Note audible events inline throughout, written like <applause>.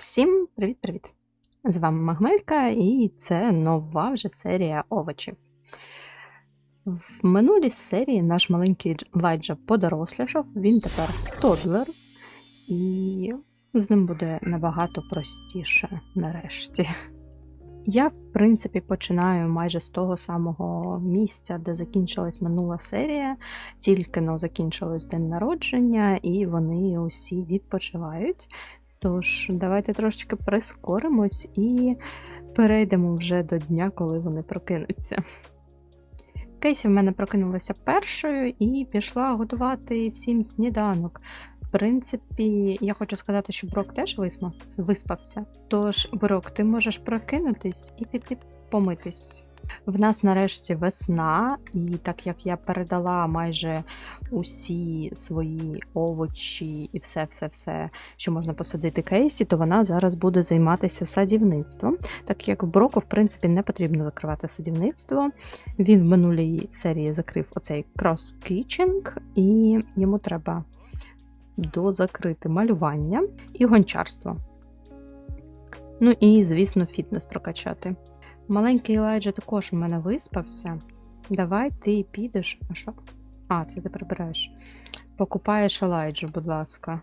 Всім привіт-привіт! З вами Магмелька, і це нова вже серія овочів. В минулій серії наш маленький Дж- Лайджа подорослішав, він тепер тодлер, і з ним буде набагато простіше нарешті. Я, в принципі, починаю майже з того самого місця, де закінчилась минула серія, тільки но закінчилось день народження, і вони усі відпочивають. Тож, давайте трошечки прискоримось і перейдемо вже до дня, коли вони прокинуться. Кейсі в мене прокинулася першою і пішла готувати всім сніданок. В принципі, я хочу сказати, що Брок теж виспався. Тож, Брок, ти можеш прокинутись і піти помитись. В нас нарешті весна, і так як я передала майже усі свої овочі і все-все-все що можна посадити Кейсі, то вона зараз буде займатися садівництвом. Так як в Броку, в принципі, не потрібно закривати садівництво. Він в минулій серії закрив оцей крос-кічинг, і йому треба дозакрити малювання і гончарство. Ну і, звісно, фітнес прокачати. Маленький Елайджа також у мене виспався. Давай ти підеш. А що? А, це ти прибираєш. Покупаєш Елайджу, будь ласка.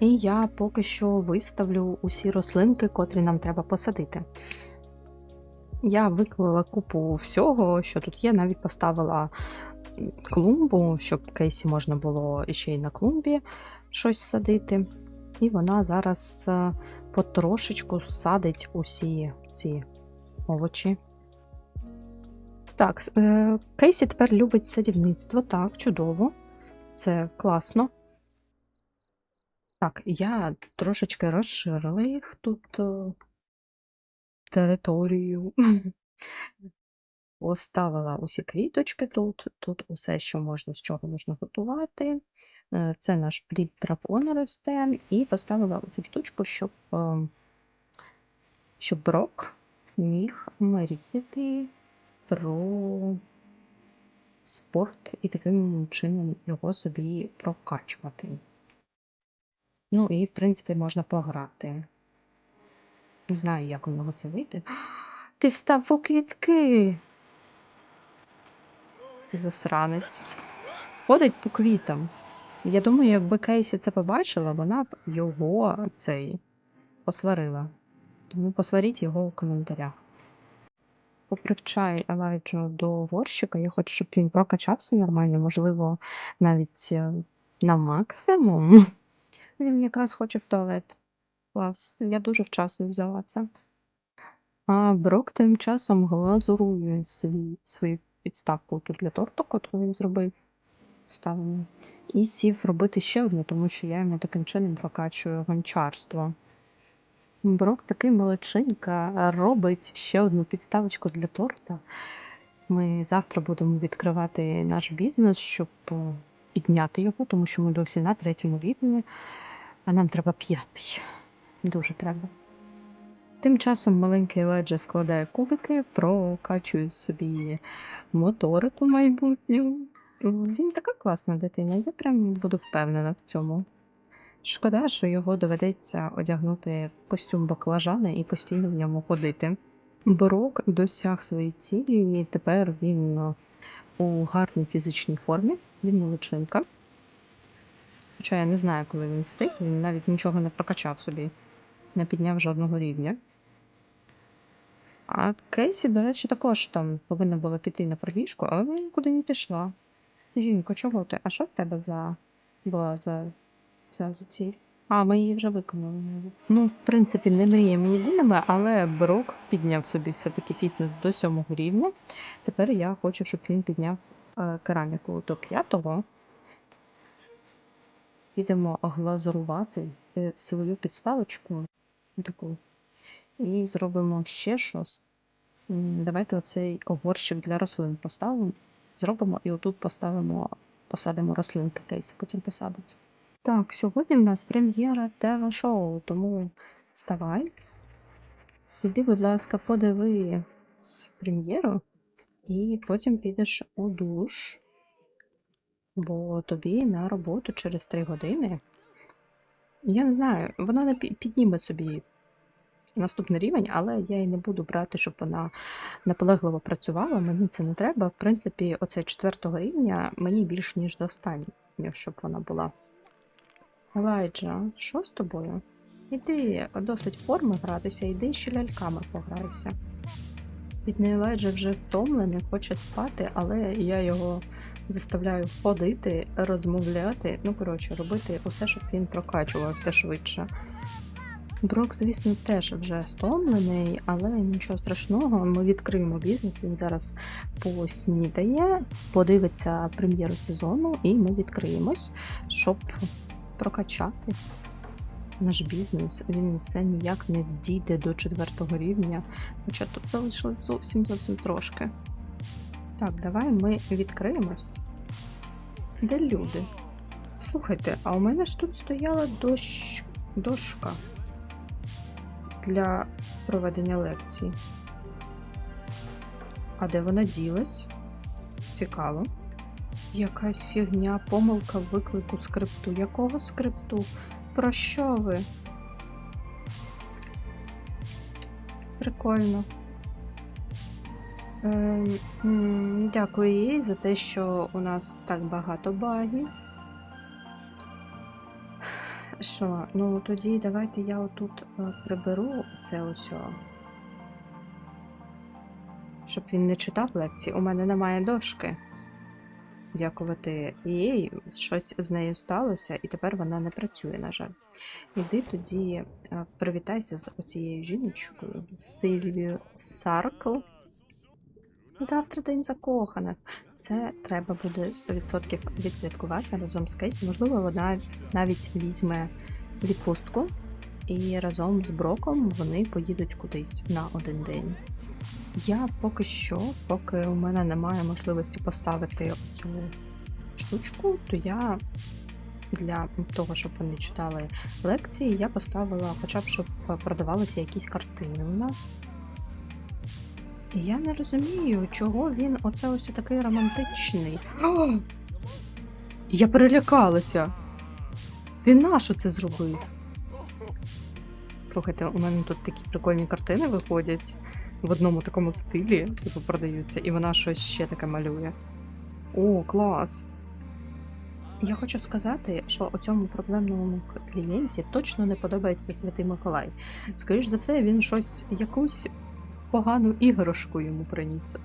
І я поки що виставлю усі рослинки, котрі нам треба посадити. Я виклала купу всього, що тут є, навіть поставила клумбу, щоб Кейсі можна було ще й на клумбі щось садити. І вона зараз е, потрошечку садить усі ці овочі. Так, е, Кейсі тепер любить садівництво. Так, чудово. Це класно. Так, я трошечки розширила їх тут е, територію. <laughs> Поставила усі квіточки тут, тут усе, що можна, з чого можна готувати. Е, Це наш плід дракона росте. І поставила цю штучку, щоб, е, щоб брок міг мріяти про спорт і таким чином його собі прокачувати. Ну і, в принципі, можна пограти. Не знаю, як у нього це вийде. <gasps> Ти встав у квітки. Засранець. Ходить по квітам. Я думаю, якби Кейсі це побачила, вона б його цей посварила. Тому посваріть його у коментарях. Попривчай Елайджу до горщика. Я хочу, щоб він прокачався нормально, можливо, навіть е, на максимум. <laughs> Він якраз хоче в туалет. Клас. Я дуже вчасно взяла це. А Брок тим часом глазурує свою підставку тут для торту, котру він зробив. Ставимо. І сів робити ще одну, тому що я йому таким чином прокачую гончарство. Брок такий молодчинка робить ще одну підставочку для торта. Ми завтра будемо відкривати наш бізнес, щоб е, підняти його, тому що ми досі на третьому рівні, а нам треба п'ятий. Дуже треба. Тим часом маленький Леджа складає кубики, прокачує собі моторику майбутню. Він така класна дитина, я прям буду впевнена в цьому. Шкода, що його доведеться одягнути в костюм баклажани і постійно в ньому ходити. Брок досяг своєї цілі, і тепер він е, у гарній фізичній формі, він молодчинка. Хоча я не знаю, коли він встиг, він навіть нічого не прокачав собі, не підняв жодного рівня. А Кейсі, до речі, також там повинна була піти на пробіжку, але вона нікуди не пішла. Жінко, чого ти? А що в тебе за була за, за, за ціль? А, ми її вже виконали. Ну, в принципі, не мріємо єдиними, але Брок підняв собі все-таки фітнес до сьомого рівня. Тепер я хочу, щоб він підняв е, кераміку до п'ятого. Підемо глазурувати е, свою підставочку таку. І зробимо ще щось. Давайте оцей горщик для рослин поставимо. Зробимо і отут поставимо, посадимо рослинки, кейс потім посадить. Так, сьогодні в нас прем'єра телешоу, тому вставай. Іди, будь ласка, подивись прем'єру, і потім підеш у душ, бо тобі на роботу через 3 години. Я не знаю, вона не підніме собі наступний рівень, але я її не буду брати, щоб вона наполегливо працювала. Мені це не треба. В принципі, оце четвертого рівня мені більш ніж достатньо, щоб вона була. Елайджа, що з тобою? Іди досить форми гратися, іди ще ляльками пограйся. Бідний Елайджа вже втомлений, хоче спати, але я його заставляю ходити, розмовляти, ну коротше, робити усе, щоб він прокачувався швидше. Брок, звісно, теж вже стомлений, але нічого страшного. Ми відкриємо бізнес. Він зараз поснідає, подивиться прем'єру сезону, і ми відкриємось, щоб прокачати наш бізнес. Він все ніяк не дійде до четвертого рівня. Хоча тут залишилось зовсім зовсім трошки. Так, давай ми відкриємось. Де люди? Слухайте, а у мене ж тут стояла дощ... дошка для проведення лекцій. А де вона ділась? Цікаво. Якась фігня, помилка виклику скрипту. Якого скрипту? Про що ви? Прикольно. М, Дякую їй за те, що у нас так багато багів. Що, ну тоді давайте я отут е, приберу це ось. Щоб він не читав лекції. У мене немає дошки. Дякувати їй, щось з нею сталося, і тепер вона не працює, на жаль. Іди тоді е, привітайся з оцією жіночкою Сильвією Саркл. Завтра день закоханих. Це треба буде 100% відсвяткувати разом з Кейсі. Можливо, вона навіть візьме відпустку, і разом з Броком вони поїдуть кудись на один день. Я поки що, поки у мене немає можливості поставити цю штучку, то я для того, щоб вони читали лекції, я поставила хоча б, щоб продавалися якісь картини у нас. І я не розумію, чого він оце ось такий романтичний. О! Я перелякалася. Ти нащо це зробив? Слухайте, у мене тут такі прикольні картини виходять в одному такому стилі, типу продаються, і вона щось ще таке малює. О, клас! Я хочу сказати, що у цьому проблемному клієнті точно не подобається Святий Миколай. Скоріш за все, він щось якусь погану іграшку йому приніс.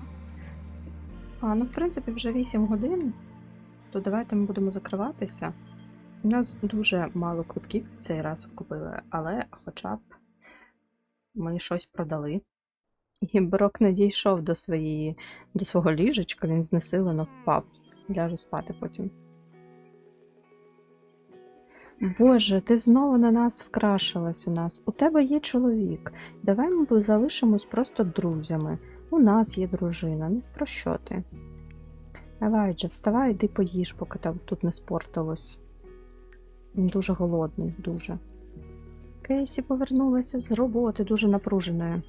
А, ну, в принципі, вже 8 годин, то давайте ми будемо закриватися. У нас дуже мало квитків в цей раз купили, але хоча б ми щось продали. І Брок не дійшов до своєї, до свого ліжечка, він знесилено впав. Ляже спати потім. Боже, ти знову на нас вкрашилась у нас. У тебе є чоловік. Давай ми залишимось просто друзями. У нас є дружина. Ну про що ти? Давай же, вставай, йди поїж, поки там тут не спортилось. Він дуже голодний, дуже. Кейсі повернулася з роботи, дуже напруженою.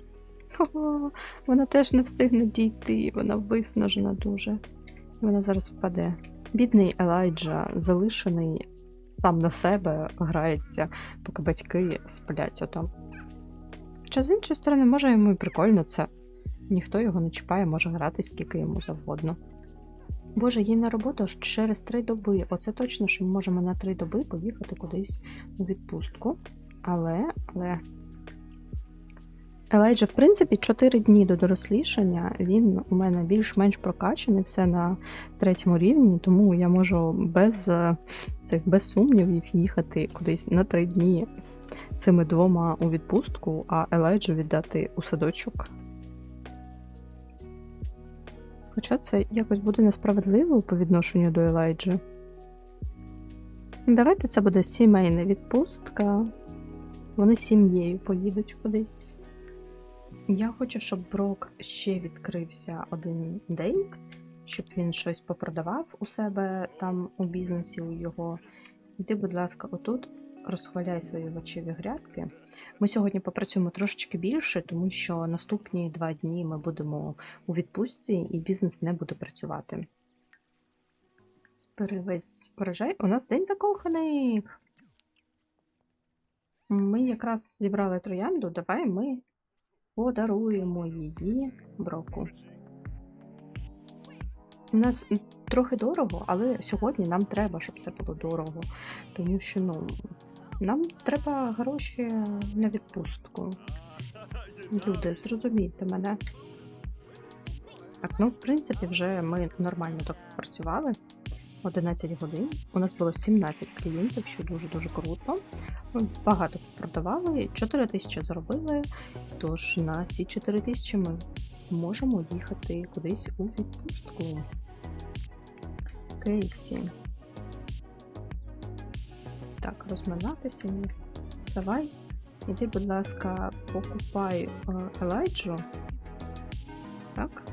Вона теж не встигне дійти, вона виснажена дуже. Вона зараз впаде. Бідний Елайджа, залишений сам на себе, грається, поки батьки сплять отам. Хоча з іншої сторони, може йому і прикольно це. Ніхто його не чіпає, може грати скільки йому завгодно. Боже, їй на роботу аж через три доби. Оце точно, що ми можемо на три доби поїхати кудись у відпустку. Але, але. Елайджа, в принципі, 4 дні до дорослішання. Він у мене більш-менш прокачаний, все на третьому рівні, тому я можу без е, цих без сумнівів їхати кудись на 3 дні цими двома у відпустку, а Елайджу віддати у садочок. Хоча це якось буде несправедливо по відношенню до Елайджі. Давайте це буде сімейна відпустка. Вони сім'єю поїдуть кудись. Я хочу, щоб Брок ще відкрився один день, щоб він щось попродавав у себе там у бізнесі у його. Іди, будь ласка, отут розхваляй свої овочеві грядки. Ми сьогодні попрацюємо трошечки більше, тому що наступні два дні ми будемо у відпустці і бізнес не буде працювати. Збери весь урожай. У нас день закоханих. Ми якраз зібрали троянду, давай ми подаруємо її броку. У нас трохи дорого, але сьогодні нам треба, щоб це було дорого. Тому що ну, нам треба гроші на відпустку. Люди, зрозумійте мене. Так, ну, в принципі, вже ми нормально так працювали. 11 годин. У нас було 17 клієнтів, що дуже-дуже круто. Багато продавали, 4 тисячі заробили. Тож на ці 4 тисячі ми можемо їхати кудись у відпустку. Кейсі. Так, розминатися. Вставай. Іди, будь ласка, покупай е, Елайджу. Так.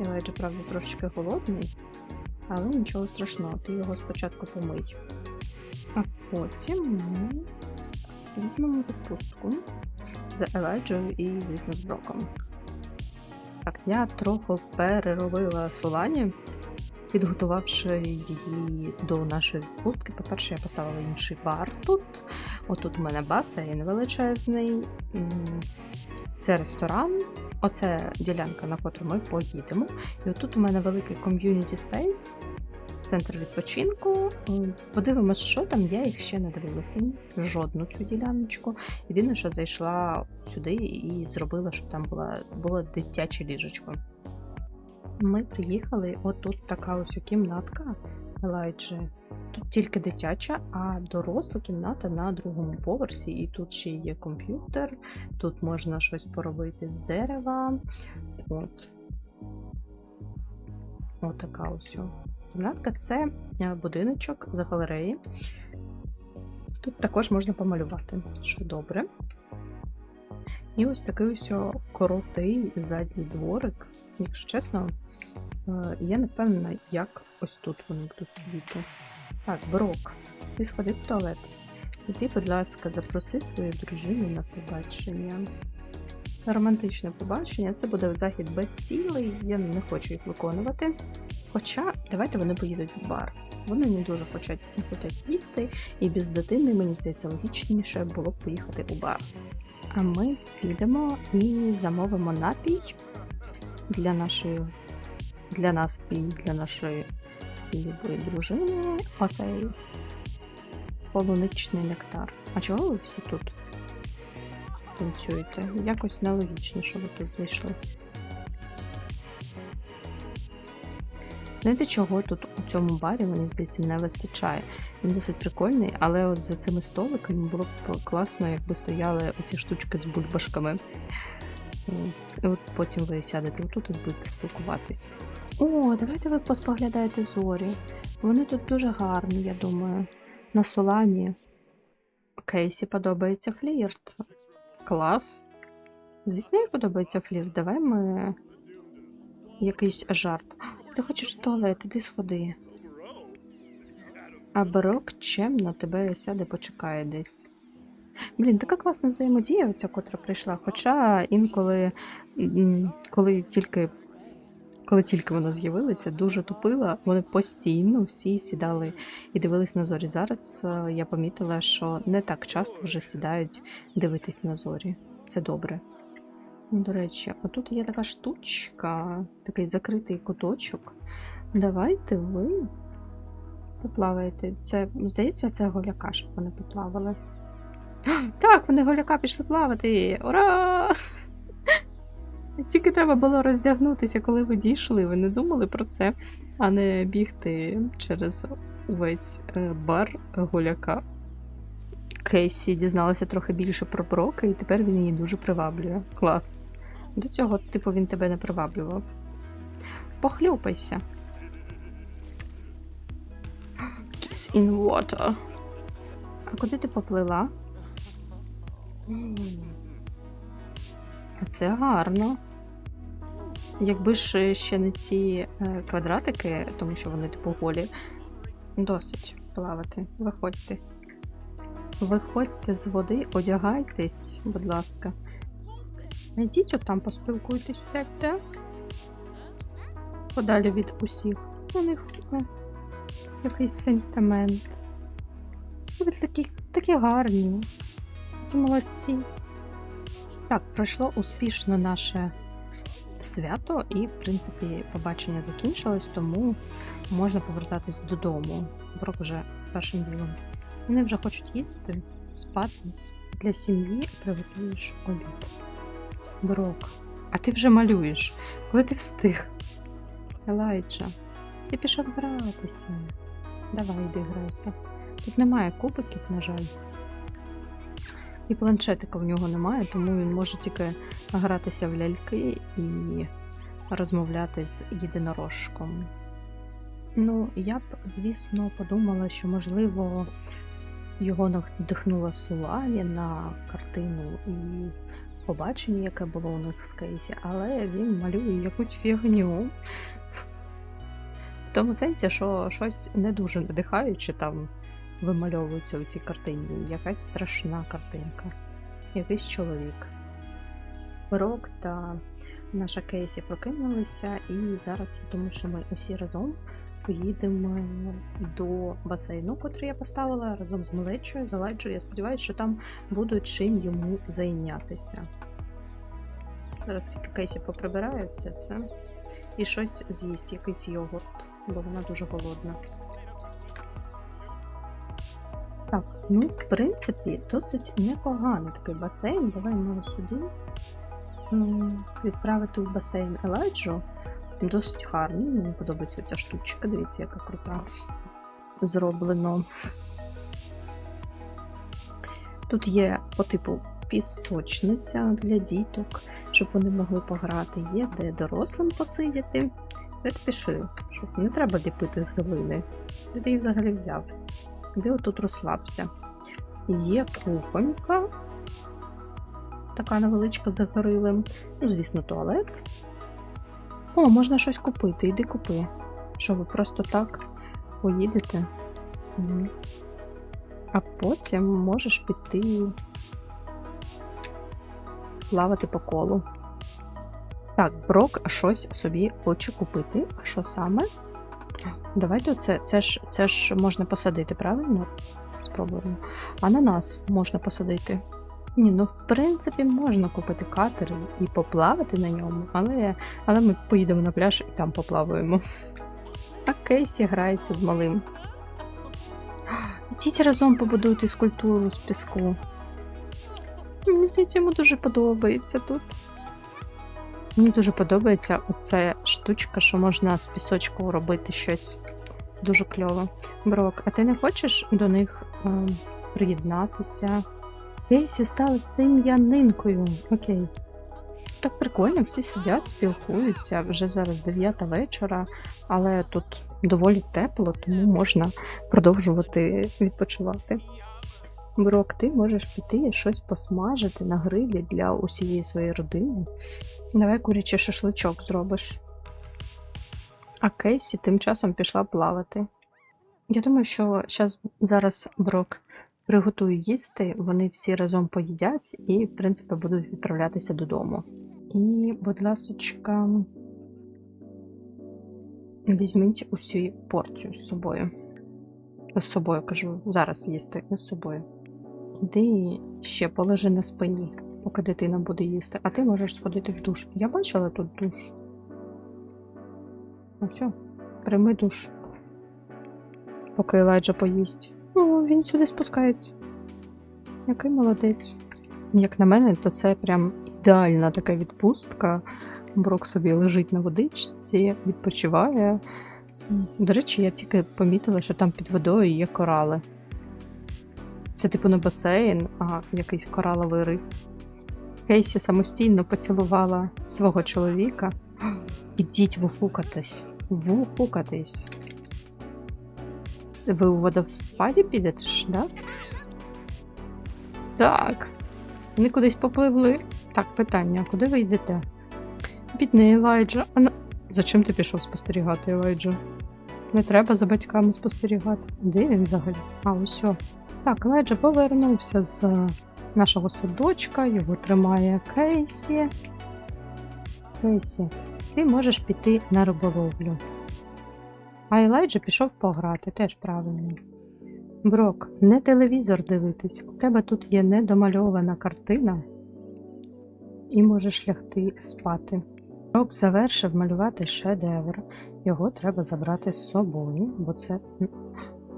Елайджа, правда, трошечки голодний, але нічого страшного, ти його спочатку помий. Потім ми візьмемо відпустку з Елайджею і, звісно, з Броком. Так, я трохи переробила Солані, підготувавши її до нашої відпустки. По-перше, я поставила інший бар тут. Отут у мене басейн величезний. Це ресторан. Оце ділянка, на котру ми поїдемо. І отут у мене великий ком'юніті спейс, центр відпочинку. Подивимось, що там. Я їх ще не дивилася. Жодну цю діляночку. Єдине, що зайшла сюди і зробила, щоб там була, було дитяче ліжечко. Ми приїхали, отут така ось кімнатка Елайджі. Тут тільки дитяча, а доросла кімната на другому поверсі. І тут ще є комп'ютер, тут можна щось поробити з дерева. От. От така ось кімнатка. Це е, будиночок за галереї. Тут також можна помалювати, що добре. І ось такий ось коротий задній дворик. Якщо чесно, е, я не впевнена, як ось тут вони будуть сидіти. Так, Брок, ти сходи в туалет. Іди, будь ласка, запроси свою дружину на побачення. Романтичне побачення це буде захід без цілей, я не хочу їх виконувати. Хоча давайте вони поїдуть в бар. Вони не дуже хочуть, не хочуть їсти, і без дитини, мені здається, логічніше було б поїхати у бар. А ми підемо і замовимо напій для нашої, для нас і для нашої любої дружини. Оцей полуничний нектар. А чого ви всі тут танцюєте? Якось нелогічно, що ви тут зайшли. Знаєте, чого тут у цьому барі, мені здається, не вистачає. Він досить прикольний, але от за цими столиками було б класно, якби стояли оці штучки з бульбашками. І от потім ви сядете отут і будете спілкуватись. О, давайте ви поспоглядаєте зорі. Вони тут дуже гарні, я думаю. На Солані. Кейсі подобається флірт. Клас. Звісно, їй подобається флірт. Давай ми якийсь жарт. Ти хочеш в туалет, іди сходи. А Брок чемно тебе сяде, почекає десь. Блін, така класна взаємодія, оця, котра прийшла. Хоча інколи, коли тільки, коли тільки вона з'явилася, дуже тупила. Вони постійно всі сідали і дивились на зорі. Зараз е, я помітила, що не так часто вже сідають дивитись на зорі. Це добре. До речі, отут є така штучка, такий закритий куточок. Давайте ви поплаваєте. Це, здається, це голяка, щоб вони поплавали. Так, вони голяка пішли плавати. Ура! Тільки треба було роздягнутися, коли ви дійшли. Ви не думали про це, а не бігти через увесь е, бар голяка. Кейсі дізналася трохи більше про Брока, і тепер він її дуже приваблює. Клас. До цього, типу, він тебе не приваблював. Похлюпайся. Kiss in water. А куди ти поплила? А це гарно. Якби ж ще не ці е, квадратики, тому що вони типу голі, досить плавати. Виходьте. Виходьте з води, одягайтесь, будь ласка. Йдіть от там поспілкуйтесь, сядьте. Подалі від усіх. У них е, якийсь сентимент. Ви такі, такі гарні. Такі молодці. Так, пройшло успішно наше свято, і, в принципі, побачення закінчилось, тому можна повертатись додому. Брок вже першим ділом. Вони вже хочуть їсти, спати. Для сім'ї приготуєш обід. Брок, а ти вже малюєш. Коли ти встиг? Елайджа, ти пішов гратися. Давай йди грайся. Тут немає кубиків, на жаль. І планшетика в нього немає, тому він може тільки гратися в ляльки і розмовляти з єдинорожком. Ну, я б, звісно, подумала, що, можливо, його надихнула Сулаві на картину і побачення, яке було у них з Кейсі, але він малює якусь фігню. В тому сенсі, що щось не дуже надихаюче там вимальовується у цій картині. Якась страшна картинка. Якийсь чоловік. Рок та наша Кейсі прокинулися, і зараз я думаю, що ми усі разом поїдемо до басейну, котрий я поставила разом з малечою, з Елайджою. Я сподіваюся, що там будуть чим йому зайнятися. Зараз тільки Кейсі поприбирає все це і щось з'їсть, якийсь йогурт, бо вона дуже голодна. Так, ну, в принципі, досить непоганий такий басейн. Давай ми сюди відправити в басейн Елайджу. Досить гарний, мені подобається ця штучка. Дивіться, яка крута зроблено. Тут є по типу пісочниця для діток, щоб вони могли пограти. Є де дорослим посидіти. Ти пішли? Що не треба ліпити з глини. Де ти її взагалі взяв? Де отут розслабся? Є кухонька, така невеличка за грилем. Ну, звісно, туалет. О, можна щось купити, іди купи. Що ви просто так поїдете? Мгм. А потім можеш піти плавати по колу. Так, Брок щось собі хоче купити. А що саме? Давайте оце. Це ж, це ж можна посадити, правильно? Спробуємо. Ананас можна посадити. Ні, ну в принципі можна купити катер і поплавати на ньому, але, але ми поїдемо на пляж і там поплаваємо. А Кейсі грається з малим. Ідіть разом побудуйте скульптуру з піску. Мені здається, йому дуже подобається тут. Мені дуже подобається оця штучка, що можна з пісочку робити щось дуже кльове. Брок, а ти не хочеш до них е, приєднатися? Кейсі стала сім'янинкою. Окей. Так прикольно, всі сидять, спілкуються. Вже зараз 9 вечора, але тут доволі тепло, тому можна продовжувати відпочивати. Брок, ти можеш піти і щось посмажити на грилі для усієї своєї родини. Давай курячий шашличок зробиш. А Кейсі тим часом пішла плавати. Я думаю, що зараз Брок приготує їсти, вони всі разом поїдять і, в принципі, будуть відправлятися додому. І, будь ласочка, візьміть усю порцію з собою. З собою кажу, зараз їсти з собою. Іди ще положи на спині, поки дитина буде їсти, а ти можеш сходити в душ. Я бачила тут душ. Ну все, прийми душ. Поки Елайджа поїсть. О, він сюди спускається. Який молодець. Як на мене, то це прям ідеальна така відпустка. Брок собі лежить на водичці, відпочиває. До речі, я тільки помітила, що там під водою є корали. Це типу не басейн, а якийсь кораловий риф. Кейсі самостійно поцілувала свого чоловіка. <gasps> Ідіть вухукатись. Вухукатись. Ви у водоспаді підете ж, да? Так. Вони кудись попливли. Так, питання, куди ви йдете? Бідний Елайджа. А на... Зачем ти пішов спостерігати, Елайджа? Не треба за батьками спостерігати. Де він взагалі? А, ось. Так, Елайджа повернувся з нашого садочка, його тримає Кейсі. Кейсі, ти можеш піти на риболовлю. А Елайджа пішов пограти, теж правильно. Брок, не телевізор дивитись. У тебе тут є недомальована картина, і можеш лягти спати. Брок завершив малювати шедевр. Його треба забрати з собою, бо це,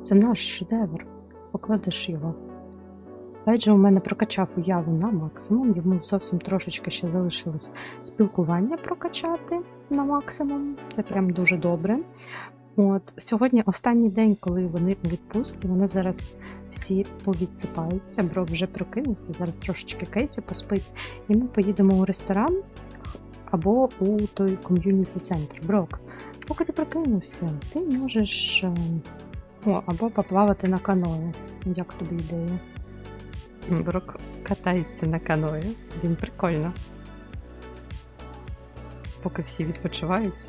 це наш шедевр. Покладеш його. Лайджа у мене прокачав уяву на максимум, йому зовсім трошечки ще залишилось спілкування прокачати на максимум. Це прям дуже добре. От сьогодні останній день, коли вони у відпустці, вони зараз всі повідсипаються. Брок вже прокинувся, зараз трошечки кейсі поспить, і ми поїдемо у ресторан або у той ком'юніті центр. Брок, поки ти прокинувся, ти можеш е, о, або поплавати на каної. Як тобі ідея? Брок катається на каної. Він прикольно. Поки всі відпочивають.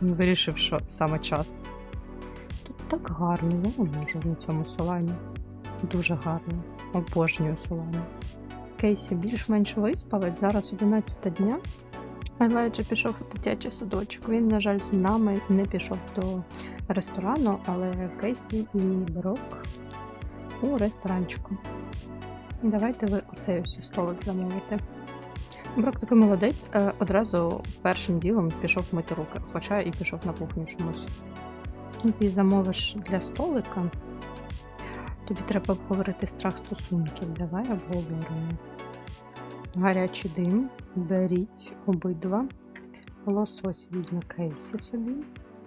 Вирішив, що саме час. Тут так гарно, я не можу на цьому солані. Дуже гарно. Обожнюю солані. Кейсі більш-менш виспалась, зараз 11 дня. Елайджа пішов у дитячий садочок. Він, на жаль, з нами не пішов до ресторану, але Кейсі і Брок у ресторанчику. Давайте ви оцей ось столик замовите. Брок такий молодець, е, одразу першим ділом пішов мити руки, хоча і пішов на кухню чомусь. Ти замовиш для столика. Тобі треба обговорити страх стосунків. Давай обговоримо. Гарячий дим. Беріть обидва. Лосось візьме кейсі собі.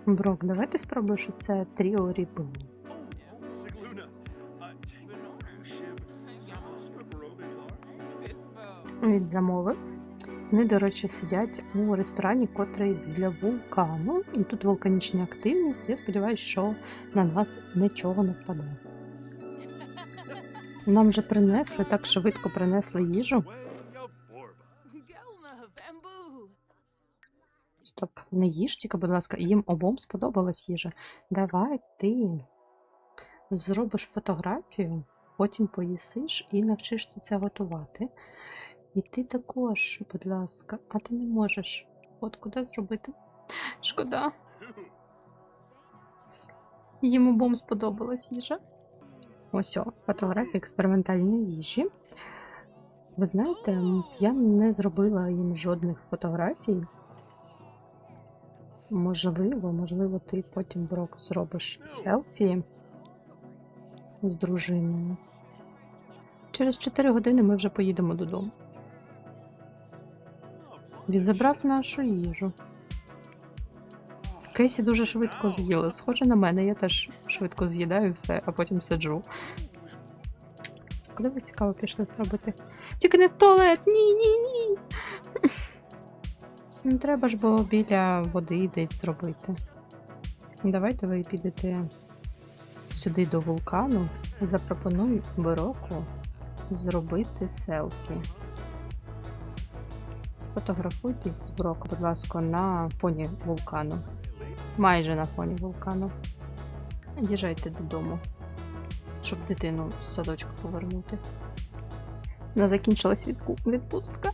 Брок, давай ти спробуєш це тріо Samasporoviklar. Він замовив. Вони, до речі, сидять у ресторані, котрий для вулкану. І тут вулканічна активність. Я сподіваюся, що на нас нічого не впаде. Нам вже принесли, так швидко принесли їжу. Стоп, не їж тільки, будь ласка, їм обом сподобалась їжа. Давай ти зробиш фотографію, потім поїсиш і навчишся це готувати. І ти також, будь ласка, а ти не можеш. От куди зробити? Шкода. Їм обом сподобалась їжа. Ось о, фотографія експериментальної їжі. Ви знаєте, я не зробила їм жодних фотографій. Можливо, можливо, ти потім Брок зробиш селфі з дружиною. Через 4 години ми вже поїдемо додому. Він забрав нашу їжу. Кейсі дуже швидко з'їла. Схоже на мене, я теж швидко з'їдаю все, а потім сиджу. Куди ви цікаво пішли зробити? Тільки не в туалет! Ні, ні, ні. <laughs> Ну, треба ж було біля води десь зробити. Давайте ви підете сюди до вулкану. Запропоную Бироку зробити селфі. Сфотографуйтесь з Броку, будь ласка, на фоні вулкану. Майже на фоні вулкану. Їжджайте додому, щоб дитину з садочку повернути. Не закінчилась відпустка.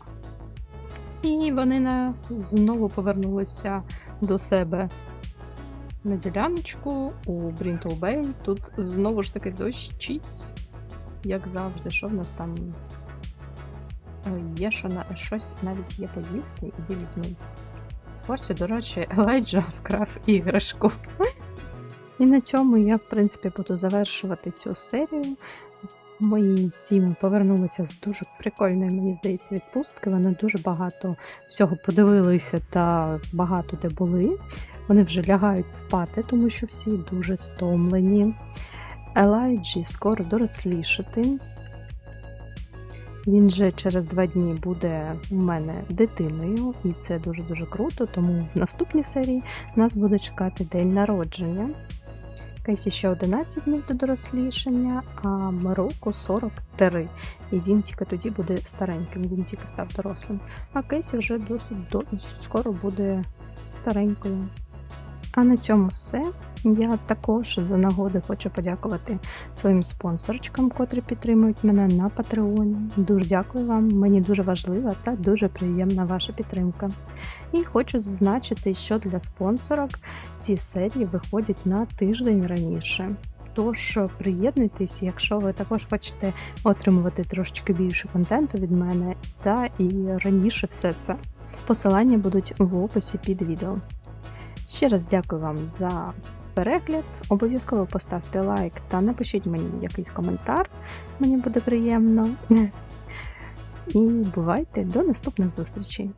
І вони на... знову повернулися до себе на діляночку у Брінтлбей. Тут знову ж таки дощить, як завжди. Що в нас там є, що на щось навіть є поїсти, і візьми. Порцію, до речі, <laughs> Елайджа вкрав іграшку. І на цьому я, в принципі, буду завершувати цю серію. Мої сім повернулися з дуже прикольної, мені здається, відпустки. Вони дуже багато всього подивилися та багато де були. Вони вже лягають спати, тому що всі дуже стомлені. Елайджі скоро дорослішати. Він же через два дні буде у мене дитиною, і це дуже-дуже круто, тому в наступній серії нас буде чекати день народження. Кейсі ще 11 днів до дорослішання, а Мароку 43. І він тільки тоді буде стареньким, він тільки став дорослим. А Кейсі вже досить до... скоро буде старенькою. А на цьому все. Я також за нагоди хочу подякувати своїм спонсорчикам, котрі підтримують мене на Патреоні. Дуже дякую вам, мені дуже важлива та дуже приємна ваша підтримка. І хочу зазначити, що для спонсорок ці серії виходять на тиждень раніше. Тож приєднуйтесь, якщо ви також хочете отримувати трошечки більше контенту від мене, та і раніше все це. Посилання будуть в описі під відео. Ще раз дякую вам за перегляд. Обов'язково поставте лайк та напишіть мені якийсь коментар. Мені буде приємно. <laughs> І бувайте до наступних зустрічей!